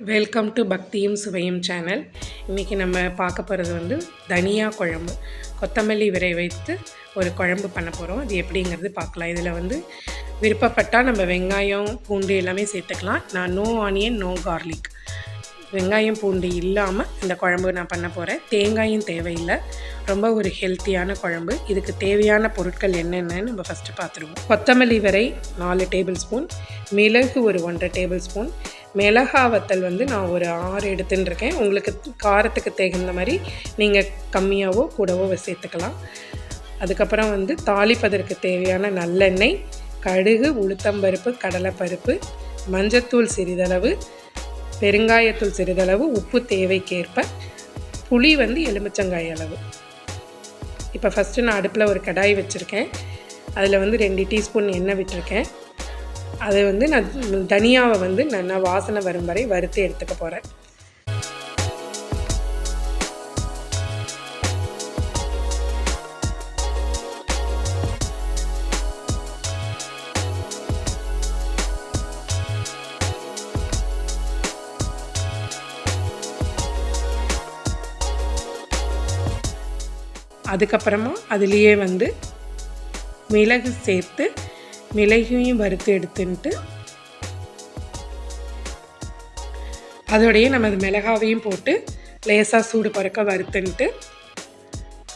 Welcome to பக்தியும் சுவையும் channel இன்றைக்கி நம்ம பார்க்க போகிறது வந்து தனியா குழம்பு. கொத்தமல்லி விரை வைத்து ஒரு குழம்பு பண்ண போகிறோம் அது எப்படிங்கிறது பார்க்கலாம். இதில் வந்து விருப்பப்பட்டால் நம்ம வெங்காயம் பூண்டு எல்லாமே சேர்த்துக்கலாம். நான் நோ ஆனியன் நோ கார்லிக் வெங்காயம் பூண்டு இல்லாமல் இந்த குழம்பு நான் பண்ண போகிறேன் தேங்காயும் தேவையில்லை. ரொம்ப ஒரு ஹெல்த்தியான குழம்பு. இதுக்கு தேவையான பொருட்கள் என்னென்னு நம்ம ஃபஸ்ட்டு பார்த்துருவோம். கொத்தமல்லி வரை நாலு டேபிள் ஸ்பூன் மிளகு ஒரு ஒன்றரை டேபிள் ஸ்பூன் மிளகா வத்தல் வந்து நான் ஒரு ஆறு எடுத்துன்னு இருக்கேன் உங்களுக்கு காரத்துக்கு தகுந்த மாதிரி நீங்கள் கம்மியாகவோ கூடவோ சேர்த்துக்கலாம். அதுக்கப்புறம் வந்து தாளிப்பதற்கு தேவையான நல்லெண்ணெய் கடுகு உளுத்தம்பருப்பு கடலைப்பருப்பு மஞ்சத்தூள் சிறிதளவு பெருங்காயத்தூள் சிறிதளவு உப்பு தேவைக்கேற்ப புளி வந்து எலுமிச்சங்காய் அளவு. இப்போ ஃபஸ்ட்டு நான் அடுப்பில் ஒரு கடாய் வச்சுருக்கேன். அதில் வந்து ரெண்டு டீஸ்பூன் எண்ணெய் விட்டுருக்கேன். அதை வந்து நான் தனியாவை வந்து நல்லா வாசனை வரும் வரை வறுத்து எடுத்துக்க போகிறேன் அதுக்கப்புறமா அதுலேயே வந்து மிளகு சேர்த்து மிளகையும் வறுத்து எடுத்துன்ட்டு அதோடையே நம்ம அது மிளகாவையும் போட்டு லேசாக சூடு பறக்க வறுத்துன்ட்டு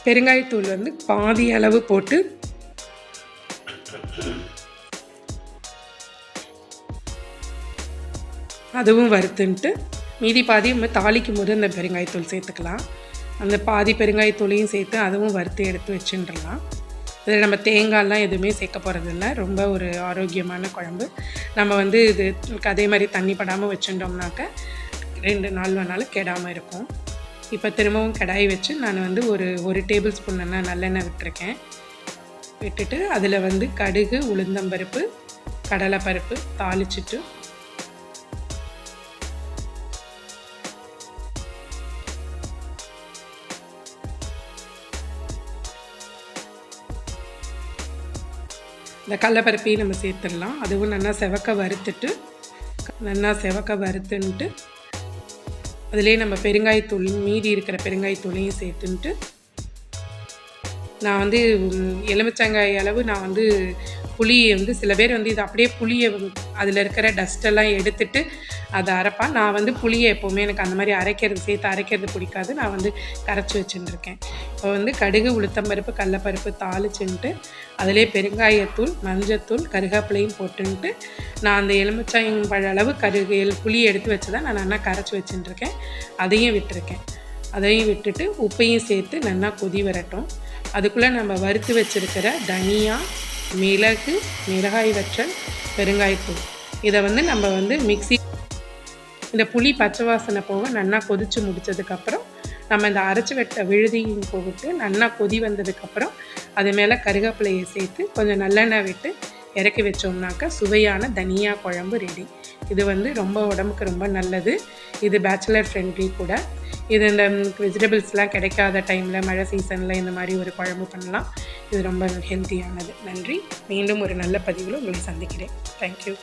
பெருங்காயத்தூள் வந்து பாதி அளவு போட்டு அதுவும் வறுத்துன்ட்டு மீதி பாதி நம்ம தாளிக்கும் போது அந்த பெருங்காயத்தூள் சேர்த்துக்கலாம். அந்த பாதி பெருங்காயத்தூளையும் சேர்த்து அதுவும் வறுத்து எடுத்து வச்சுட்டுலாம் இதில் நம்ம தேங்காயெலாம் எதுவுமே சேர்க்க போகிறதில்ல ரொம்ப ஒரு ஆரோக்கியமான குழம்பு. நம்ம வந்து இது அதே மாதிரி தண்ணி படாமல் வச்சுட்டோம்னாக்க ரெண்டு நாள் வேணாலும் கெடாமல் இருக்கும். இப்போ திரும்பவும் கடாய் வச்சு நான் வந்து ஒரு ஒரு டேபிள் ஸ்பூன் என்ன நல்லெண்ணெய் விட்டுருக்கேன். விட்டுட்டு அதில் வந்து கடுகு உளுந்தம்பருப்பு கடலைப்பருப்பு தாளிச்சிட்டு இந்த கடலப்பருப்பையும் நம்ம சேர்த்துடலாம். அதுவும் நல்லா செவக்க வறுத்துட்டு நல்லா செவக்க வறுத்துன்ட்டு அதுலேயே நம்ம பெருங்காயத்தூள் மீதி இருக்கிற பெருங்காயத்தூளையும் சேர்த்துன்ட்டு நான் வந்து எலுமிச்சங்காய் அளவு நான் வந்து புளியை வந்து சில பேர் வந்து இது அப்படியே புளியை அதில் இருக்கிற டஸ்ட்டெல்லாம் எடுத்துட்டு அதை அரைப்பான் நான் வந்து புளியை எப்போவுமே எனக்கு அந்த மாதிரி அரைக்கிறது சேர்த்து அரைக்கிறது பிடிக்காது. நான் வந்து கரைச்சி வச்சுட்டுருக்கேன் இப்போ வந்து கடுகு உளுத்தம்பருப்பு கடலப்பருப்பு தாளிச்சுன்ட்டு அதிலே பெருங்காயத்தூள் மஞ்சத்தூள் கருகாப்பிலையும் போட்டுன்ட்டு நான் அந்த எலுமிச்சாயம்பழ அளவு கருகு புளி எடுத்து வச்சு தான் நான் நல்லா கரைச்சி வச்சுட்டுருக்கேன் அதையும் விட்டுருக்கேன். அதையும் விட்டுட்டு உப்பையும் சேர்த்து நல்லா கொதி வரட்டும். அதுக்குள்ளே நம்ம வறுத்து வச்சுருக்கிற தனியா மிளகு மிளகாய் வற்றல் பெருங்காயத்தூள். இதை வந்து நம்ம வந்து மிக்சி இந்த புளி பச்சை வாசனை போக நல்லா கொதித்து முடித்ததுக்கப்புறம் நம்ம இந்த அரைச்சி வெட்ட விழுதியும் போட்டு நல்லா கொதி வந்ததுக்கப்புறம் அது மேலே கருவேப்பிலையை சேர்த்து கொஞ்சம் நல்லெண்ணெய் விட்டு இறக்கி வச்சோம்னாக்கா சுவையான தனியா குழம்பு ரெடி இது வந்து ரொம்ப உடம்புக்கு ரொம்ப நல்லது. இது பேச்சுலர் ஃப்ரெண்ட்லி கூட. இது இந்த வெஜிடபிள்ஸ்லாம் கிடைக்காத டைமில் மழை சீசனில் இந்த மாதிரி ஒரு குழம்பு பண்ணலாம். இது ரொம்ப ஹெல்த்தியானது. நன்றி. மீண்டும் ஒரு நல்ல பதிவில் உங்களை சந்திக்கிறேன். தேங்க்யூ